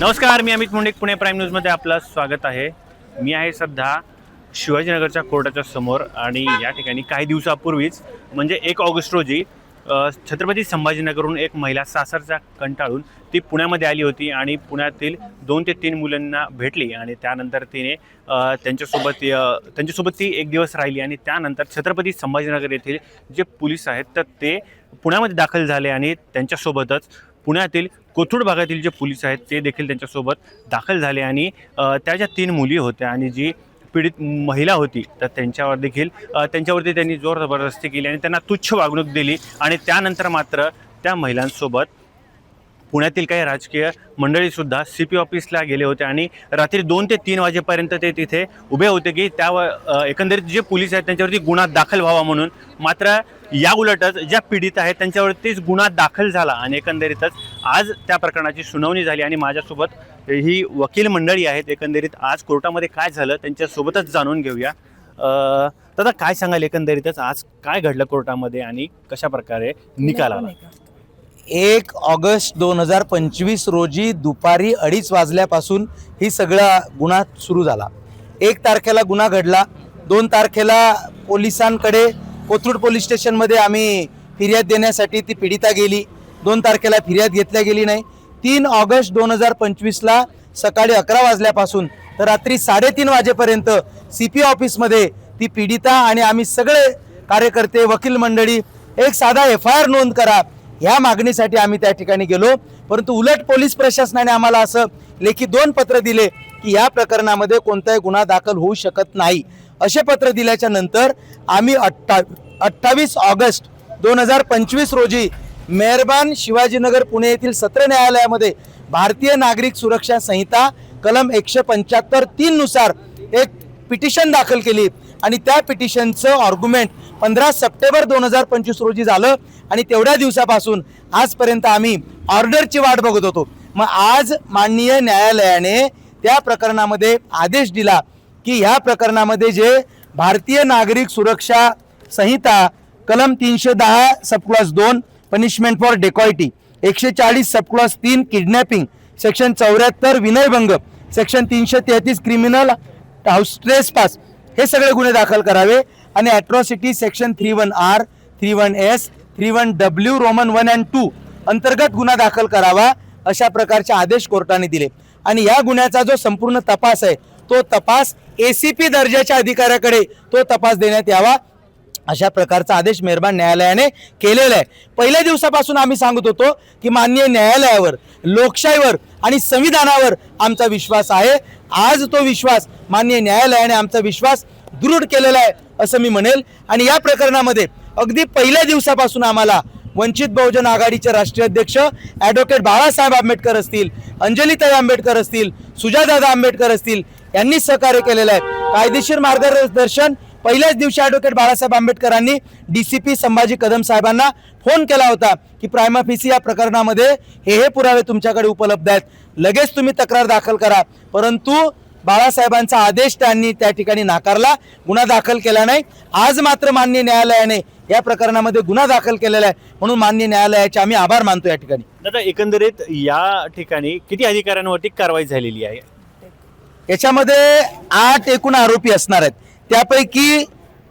नमस्कार मी अमित मुंडे पुणे प्राईम न्यूजमध्ये आपलं स्वागत आहे. मी आहे सध्या शिवाजीनगरच्या कोर्टाच्या समोर आणि या ठिकाणी काही दिवसापूर्वीच म्हणजे एक ऑगस्ट रोजी छत्रपती संभाजीनगरहून एक महिला सासरचा कंटाळून ती पुण्यामध्ये आली होती आणि पुण्यातील दोन ते तीन मुलांना भेटली आणि त्यानंतर तिने त्यांच्यासोबत त्यांच्यासोबत ती एक दिवस राहिली आणि त्यानंतर छत्रपती संभाजीनगर येथील जे पोलीस आहेत तर ते पुण्यामध्ये दाखल झाले आणि त्यांच्यासोबतच पुण्यातील कोथरूड भागातील जे पोलीस आहेत ते देखील त्यांच्यासोबत दाखल झाले आणि त्या ज्या तीन मुली होत्या आणि जी पीडित महिला होती तर त्यांच्यावर देखील त्यांच्यावरती त्यांनी जोर जबरदस्ती केली आणि त्यांना तुच्छ वागणूक दिली आणि त्यानंतर मात्र त्या महिलांसोबत पुण्यातील काही राजकीय मंडळीसुद्धा सी पी ऑफिसला गेले होते आणि रात्री दोन ते तीन वाजेपर्यंत ते तिथे उभे होते की त्या एकंदरीत जे पोलीस आहेत त्यांच्यावरती गुन्हा दाखल व्हावा म्हणून. मात्र या उलटच ज्या पीडित आहेत त्यांच्यावरतीच गुन्हा दाखल झाला आणि एकंदरीतच आज त्या प्रकरणाची सुनावणी झाली आणि माझ्यासोबत ही वकील मंडळी आहेत. एकंदरीत आज कोर्टामध्ये काय झालं त्यांच्यासोबतच जाणून घेऊया. दादा काय सांगाल एकंदरीतच आज काय घडलं कोर्टामध्ये आणि कशा प्रकारे निकाल आला? एक ऑगस्ट दोन हजार पंचवीस रोजी दुपारी अडीच वाजल्यापासून ही सगळा गुन्हा सुरू झाला. एक तारखेला गुन्हा घडला दोन तारखेला पोलिसांकडे कोथरूड पोलीस स्टेशनमध्ये आम्ही फिर्याद देण्यासाठी ती पीडिता गेली. दोन तारखेला फिर्याद घेतल्या गेली नाही. तीन ऑगस्ट दोन हजार पंचवीसला सकाळी अकरा वाजल्यापासून तर रात्री साडेतीन वाजेपर्यंत सी पी ऑफिसमध्ये ती पीडिता आणि आम्ही सगळे कार्यकर्ते वकील मंडळी एक साधा एफ आय आर नोंद करा ह्या मागणीसाठी आम्ही त्या ठिकाणी गेलो. परंतु उलट पोलीस प्रशासनाने आम्हाला असं लेखी दोन पत्र दिले की या प्रकरणामध्ये कोणताही गुन्हा दाखल होऊ शकत नाही. असे पत्र दिल्याच्या नंतर आम्ही अठ्ठा अठ्ठावीस ऑगस्ट दोन हजार पंचवीस रोजी मेहरबान शिवाजीनगर पुणे येथील सत्र न्यायालयामध्ये भारतीय नागरिक सुरक्षा संहिता कलम एकशे पंच्याहत्तर तीननुसार एक पिटिशन दाखल केली. आणि त्या पिटिशनचं ऑर्ग्युमेंट पंधरा सप्टेंबर दोन हजार पंचवीस रोजी झालं आणि तेवढ्या दिवसापासून आजपर्यंत आम्ही ऑर्डरची वाट बघत होतो. मग आज माननीय न्यायालयाने त्या प्रकरणामध्ये आदेश दिला की ह्या प्रकरणामध्ये जे भारतीय नागरिक सुरक्षा संहिता कलम तीनशे दहा सबक्लॉस दोन पनिशमेंट फॉर डेकॉइटी एकशे चाळीस सबक्लॉस तीन किडनॅपिंग सेक्शन चौऱ्याहत्तर विनयभंग सेक्शन तीनशे तेहतीस क्रिमिनल हाऊस ट्रेस पास हे सगळे गुन्हे दाखल करावे. आणि atrocity section three one R three one S three one W roman one and two अंतर्गत गुन्हा दाखल करावा अशा प्रकारचे आदेश कोर्टाने दिले. आणि या गुन्ह्याचा जो संपूर्ण तपास आहे तो तपास ए सी पी दर्जाच्या अधिकाऱ्याकडे तो तपास देण्यात यावा. अशा प्रकारचा आदेश मेहरबान न्यायालयाने केलेला आहे. पहिल्या दिवसापासून आम्ही सांगत होतो की माननीय न्यायालयावर लोकशाहीवर आणि संविधानावर आमचा विश्वास आहे. आज तो विश्वास माननीय न्यायालयाने आमचा विश्वास दृढ केलेला आहे असं मी म्हणेल. आणि या प्रकरणामध्ये अगदी पहिल्या दिवसापासून आम्हाला वंचित बहुजन आघाडीचे राष्ट्रीय अध्यक्ष ॲडव्होकेट बाळासाहेब आंबेडकर असतील अंजलीताई आंबेडकर असतील सुजादादा आंबेडकर असतील यांनी सहकार्य केलेलं आहे. कायदेशीर मार्गदर्शन पहिल्याच दिवशी ॲडव्होकेट बाळासाहेब आंबेडकरांनी D C P Sambhaji Kadam साहेबांना फोन केला होता की प्रायमा फिसी या प्रकरणामध्ये हे हे पुरावे तुमच्याकडे उपलब्ध आहेत. लगेच तुम्ही तक्रार दाखल करा. परंतु बाळासाहेबांचा आदेश त्यांनी त्या ठिकाणी नाकारला. गुन्हा दाखल केला नाही. आज मात्र मान्य न्यायालयाने या प्रकरणामध्ये गुन्हा दाखल केलेला आहे. म्हणून मान्य न्यायालयाचे आम्ही आभार मानतो या ठिकाणी. दादा एकंदरीत या ठिकाणी किती अधिकाऱ्यांवरती कारवाई झालेली आहे? याच्यामध्ये आठ एकूण आरोपी असणार आहेत. त्यापैकी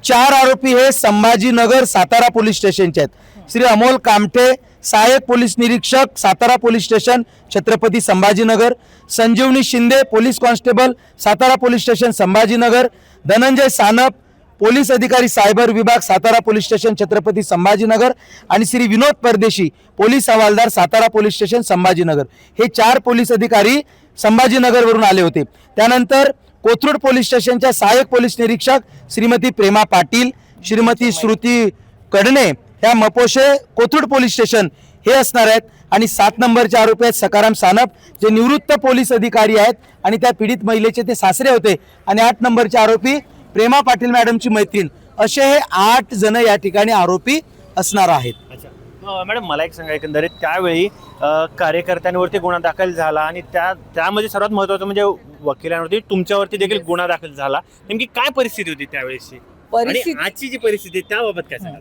चार आरोपी हे संभाजीनगर सातारा पोलीस स्टेशनचे आहेत. श्री अमोल कामठे सहाय्यक पोलीस निरीक्षक Satara police station Chhatrapati Sambhajinagar Sanjivani Shinde police constable Satara police station Sambhajinagar Dhananjay Sanap police अधिकारी सायबर विभाग सातारा पोलीस स्टेशन छत्रपती संभाजीनगर आणि श्री विनोद परदेशी पोलीस हवालदार सातारा पोलीस स्टेशन संभाजीनगर. हे चार पोलीस अधिकारी संभाजीनगरवरून आले होते. त्यानंतर कोथरूड पोलीस स्टेशनच्या सहाय्यक पोलीस निरीक्षक श्रीमती प्रेमा पाटील श्रीमती श्रुती कडणे ह्या मपोशे कोथरूड पोलीस स्टेशन हे असणार आहेत. आणि सात नंबरचे आरोपी आहेत सकाराम सानप जे निवृत्त पोलीस अधिकारी आहेत आणि त्या पीडित महिलेचे ते सासरे होते. आणि आठ नंबरचे आरोपी प्रेमा पाटील मॅडमची मैत्रीण. असे हे आठ जण या ठिकाणी आरोपी असणार आहेत. अच्छा. मॅडम मला एक सांगा एकंदरीत त्यावेळी अ, कार्यकर्त्यांवरती गुन्हा दाखल झाला आणि त्या त्यामध्ये सर्वात महत्त्वाचं म्हणजे वकिलांवरती तुमच्यावरती देखील गुन्हा दाखल झाला. नेमकी काय परिस्थिती होती त्यावेळेसची? परिस्थिती आजची जी परिस्थिती त्याबाबत काय?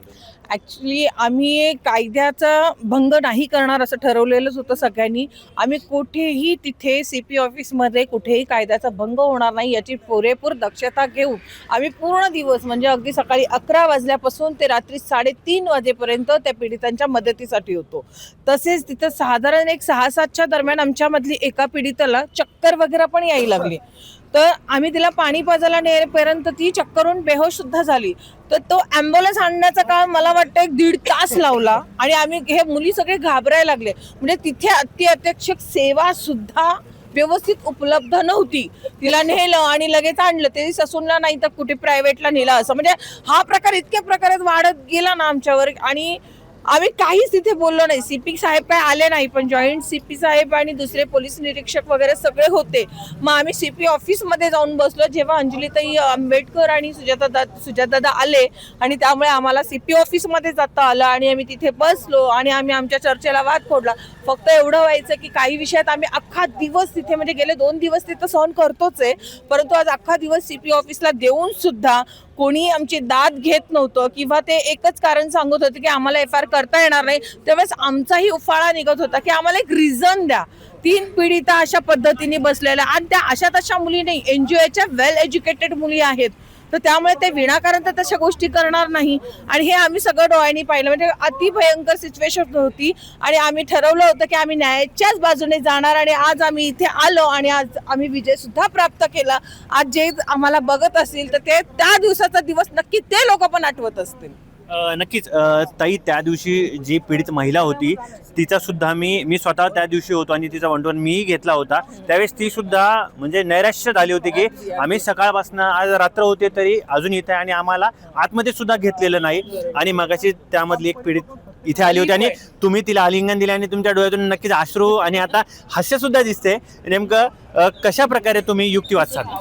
ऍक्च्युली आम्ही कायद्याचा भंग नाही करणार असं ठरवलेलंच होतं सगळ्यांनी. आम्ही कुठेही तिथे सी पी ऑफिसमध्ये कुठेही कायद्याचा भंग होणार नाही याची पुरेपूर दक्षता घेऊन आम्ही पूर्ण दिवस म्हणजे अगदी सकाळी अकरा वाजल्यापासून ते रात्री साडेतीन वाजेपर्यंत त्या पीडितांच्या मदतीसाठी होतो. तसेच तिथं साधारण एक सहा सातच्या दरम्यान आमच्यामधली एका पीडिताला चक्कर वगैरे पण यायला लागली. तर आम्ही तिला पाणी पाजायला नेपर्यंत ती चक्करून बेहोश सुद्धा झाली. तर तो ॲम्ब्युलन्स आणण्याचा काळ मला वाटतं एक दीड तास लावला. आणि आम्ही हे मुली सगळे घाबरायला लागले. म्हणजे तिथे अत्यावश्यक सेवा सुद्धा व्यवस्थित उपलब्ध नव्हती. तिला नेलं आणि लगेच आणलं. ते ससूनला नाही तर कुठे प्रायव्हेटला नेलं असं. म्हणजे हा प्रकार इतक्या प्रकारात वाढत गेला ना आमच्यावर. आणि आम्ही काहीच तिथे बोललो नाही. सीपी साहेब काय आले नाही पण जॉईंट सीपी साहेब आणि दुसरे पोलीस निरीक्षक वगैरे सगळे होते. मग आम्ही सीपी ऑफिसमध्ये जाऊन बसलो. जेव्हा अंजलीताई आंबेडकर आणि सुजाता सुजातदादा आले आणि त्यामुळे आम्हाला सीपी ऑफिसमध्ये जाता आलं आणि आम्ही तिथे बसलो आणि आम्ही आमच्या चर्चेला वाद फोडला. फक्त एवढं व्हायचं की काही विषयात आम्ही अख्खा दिवस तिथे म्हणजे गेले दोन दिवस तिथं सहन करतोच आहे. परंतु आज अख्खा दिवस सी पी ऑफिसला देऊन सुद्धा कोणी आमची दाद घेत नव्हतं किंवा ते एकच कारण सांगत होते की आम्हाला एफ आर करता येणार नाही. त्यावेळेस आमचाही उफाळा निघत होता की आम्हाला एक रिझन द्या. तीन पीडिता अशा पद्धतीने बसलेल्या आणि त्या अशा तशा मुली नाही. एनजीओच्या वेल एज्युकेटेड मुली आहेत. तर त्यामुळे ते विनाकारण तर तशा गोष्टी करणार नाही. आणि हे आम्ही सगळं डोळ्यांनी पाहिलं. म्हणजे अति भयंकर सिच्युएशन होती. आणि आम्ही ठरवलं होतं की आम्ही न्यायाच्याच बाजूने जाणार आणि आज आम्ही इथे आलो आणि आज आम्ही विजय सुद्धा प्राप्त केला. आज जे आम्हाला बघत असतील तर ते त्या दिवसाचा दिवस नक्की ते लोक पण आठवत असतील. अ, नक्कीच अ, ताई त्या दिवशी जी पीडित महिला होती तिचा सुद्धा मी मी स्वतः त्या दिवशी होतो आणि तिचा वन टू वन मीही घेतला होता. त्यावेळेस ती सुद्धा म्हणजे नैराश्य झाली होती की आम्ही सकाळपासून आज रात्र होते तरी अजून इथे आणि आम्हाला आतमध्ये सुद्धा घेतलेलं नाही. आणि मगाशी त्यामधली एक पीडित इथे आली होती आणि तुम्ही तिला आलिंगन दिले आणि तुमच्या डोळ्यातून नक्कीच अश्रू आणि आता हास्य सुद्धा दिसते. नेमकं कशा प्रकारे तुम्ही युक्तिवाद साधला?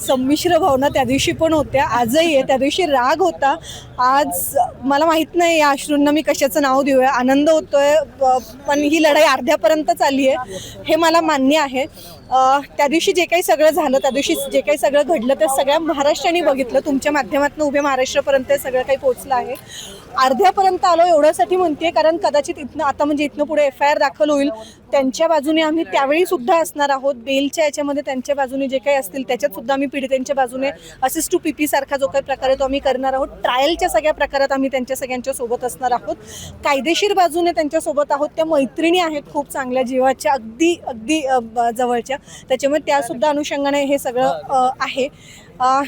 संमिश्र भावना त्या दिवशी पण होत्या. आजही आहे. त्या दिवशी राग होता. आज मला माहीत नाही या अश्रूंना मी कशाचं नाव देऊया. आनंद होतोय प- पण ही लढाई अर्ध्यापर्यंत चालली आहे. हे मला मान्य आहे. त्या दिवशी जे काही सगळं झालं त्या दिवशी जे काही सगळं घडलं ते सगळ्या महाराष्ट्राने बघितलं. तुमच्या माध्यमातून उभ्या महाराष्ट्रापर्यंत सगळं काही पोहोचलं आहे. अर्ध्यापर्यंत आलो एवढ्यासाठी म्हणते कारण कदाचित इथनं आता म्हणजे इथनं पुढे एफ आय आर दाखल होईल. त्यांच्या बाजूने आम्ही त्यावेळी सुद्धा असणार आहोत. बेलच्या याच्यामध्ये त्यांच्या बाजूने जे काही असतील त्याच्यात सुद्धा आम्ही पीडितांच्या बाजूने असिस्ट टू पीपी सारखा जो काही प्रकार आहे तो आम्ही करणार आहोत. ट्रायलच्या सगळ्या प्रकारात आम्ही त्यांच्या सगळ्यांच्या सोबत असणार आहोत. कायदेशीर बाजूने त्यांच्यासोबत आहोत. त्या मैत्रिणी आहेत खूप चांगल्या जीवाच्या अगदी अगदी जवळच्या. जवळच्या त्याच्यामुळे त्या सुद्धा अनुषंगाने हे सगळं आहे.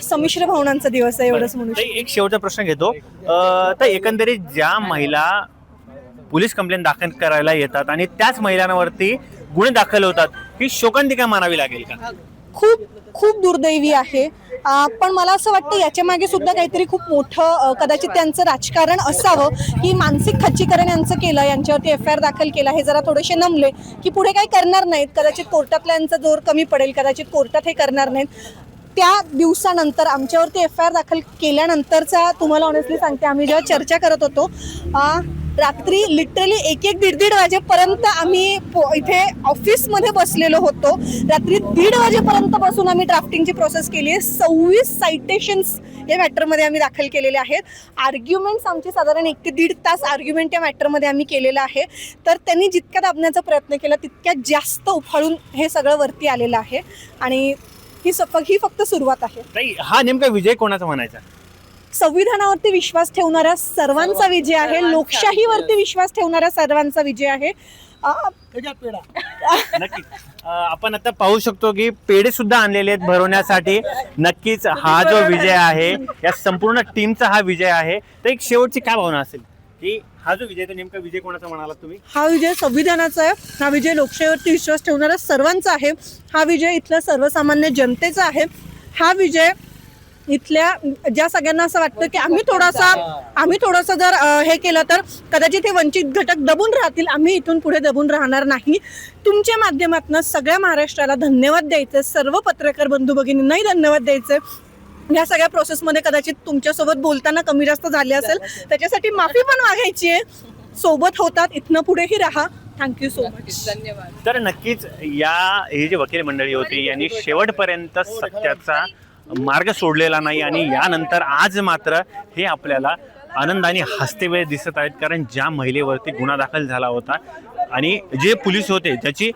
संमिश्र भावनांचा दिवस आहे एवढंच म्हणू ताई, एक शेवटचा प्रश्न घेतो. तर एकंदरीत ज्या महिला पोलीस कंप्लेंट दाखल करायला येतात आणि त्याच महिलांवरती गुन्हे दाखल होतात ही शोकांतिका मानावी लागेल का? खूप खूप दुर्दैवी आहे. पण मला असं वाटतं याच्या मागे सुद्धा काहीतरी खूप मोठं कदाचित त्यांचं राजकारण असावं. की मानसिक खच्चीकरण यांचं केलं यांच्यावरती एफ आय आर दाखल केला हे जरा थोडेसे नमले की पुढे काही करणार नाहीत. कदाचित कोर्टातला यांचा जोर कमी पडेल कदाचित कोर्टात हे करणार नाहीत. त्या दिवसानंतर आमच्यावरती एफ आय आर दाखल केल्यानंतरचा तुम्हाला ऑनेस्टली सांगते आम्ही जेव्हा चर्चा करत होतो रात्री लिटरली एक एक दीड दीड वाजेपर्यंत आम्ही इथे ऑफिसमध्ये बसलेलो होतो. रात्री दीड वाजेपर्यंत बसून आम्ही ड्राफ्टिंगची प्रोसेस केली आहे. सव्वीस सायटेशन्स या मॅटरमध्ये आम्ही दाखल केलेले आहेत. आर्ग्युमेंट्स आमचे साधारण एक ते दीड तास आर्ग्युमेंट या मॅटरमध्ये आम्ही केलेलं आहे. तर त्यांनी जितक्या दाबण्याचा प्रयत्न केला तितक्या जास्त उफाळून हे सगळं वरती आलेलं आहे. आणि ही सफक ही फक्त सुरुवात आहे. हा नेमका विजय कोणाचा म्हणायचा? संविधानावरती विश्वास ठेवणाऱ्या सर्वांचा विजय आहे लोकशाहीवरती विश्वास ठेवणाऱ्या सर्वांचा विजय आहे. अ, नक्कीच अ, आपण आता पाहू शकतो की पेढे सुद्धा आणलेले आहेत भरवण्यासाठी. नक्कीच हा जो विजय आहे या संपूर्ण टीमचा हा विजय आहे. तर एक शेवटची काय भावना असेल? की हा जो विजय तो नेमका विजय कोणाचा म्हणाला तुम्ही? हा विजय संविधानाचा आहे. हा विजय लोकशाहीवरती विश्वास ठेवणाऱ्या सर्वांचा आहे. हा विजय इथल्या सर्वसामान्य जनतेचा आहे. हा विजय इथल्या ज्या सगळ्यांना असं वाटतं की आम्ही थोडासा आम्ही थोडंसं जर हे केलं तर कदाचित हे वंचित घटक दबून राहतील. आम्ही इथून पुढे दबून राहणार नाही. तुमच्या माध्यमातून सगळ्या महाराष्ट्राला धन्यवाद द्यायचे सर्व पत्रकार बंधू भगिनींनाही धन्यवाद द्यायचे. या सगळ्या प्रोसेसमध्ये कदाचित तुमच्यासोबत बोलताना कमी जास्त झाले असेल. त्याच्यासाठी माफी पण मागायची आहे. सोबत होतात इथनं पुढेही राहा. थँक्यू सो मच धन्यवाद. तर नक्कीच या ही जी वकील मंडळी होती यांनी शेवटपर्यंत सत्याचा मार्ग सोडलेला नाही आणि यानंतर आज मात्र हे आपल्याला आनंदाने हसते वेळ दिसत आहेत कारण ज्या महिलेवरती गुन्हा दाखल झाला होता आणि जे पोलीस होते ज्याची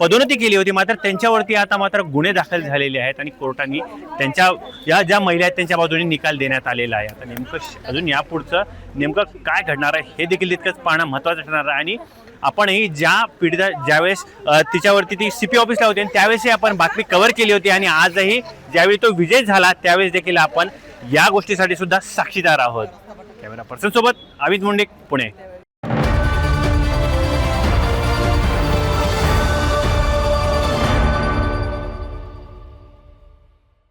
पदोन्नती केली होती मात्र त्यांच्यावरती आता मात्र गुन्हे दाखल झालेले आहेत आणि कोर्टाने त्यांच्या या ज्या महिला आहेत त्यांच्या बाजूने निकाल देण्यात आलेला आहे. आता नेमकं अजून यापुढचं नेमकं काय घडणार आहे हे देखील तितकंच पाहणं महत्त्वाचं ठरणार आहे. आणि आपणही ज्या पीडिता ज्यावेळेस तिच्यावरती ती सी पी ऑफिसला होती आणि त्यावेळेसही आपण बातमी कव्हर केली होती आणि आजही ज्यावेळी तो विजय झाला त्यावेळेस देखील आपण या गोष्टीसाठी सुद्धा साक्षीदार आहोत. कॅमेरा पर्सन सोबत अमित मुंडे पुणे.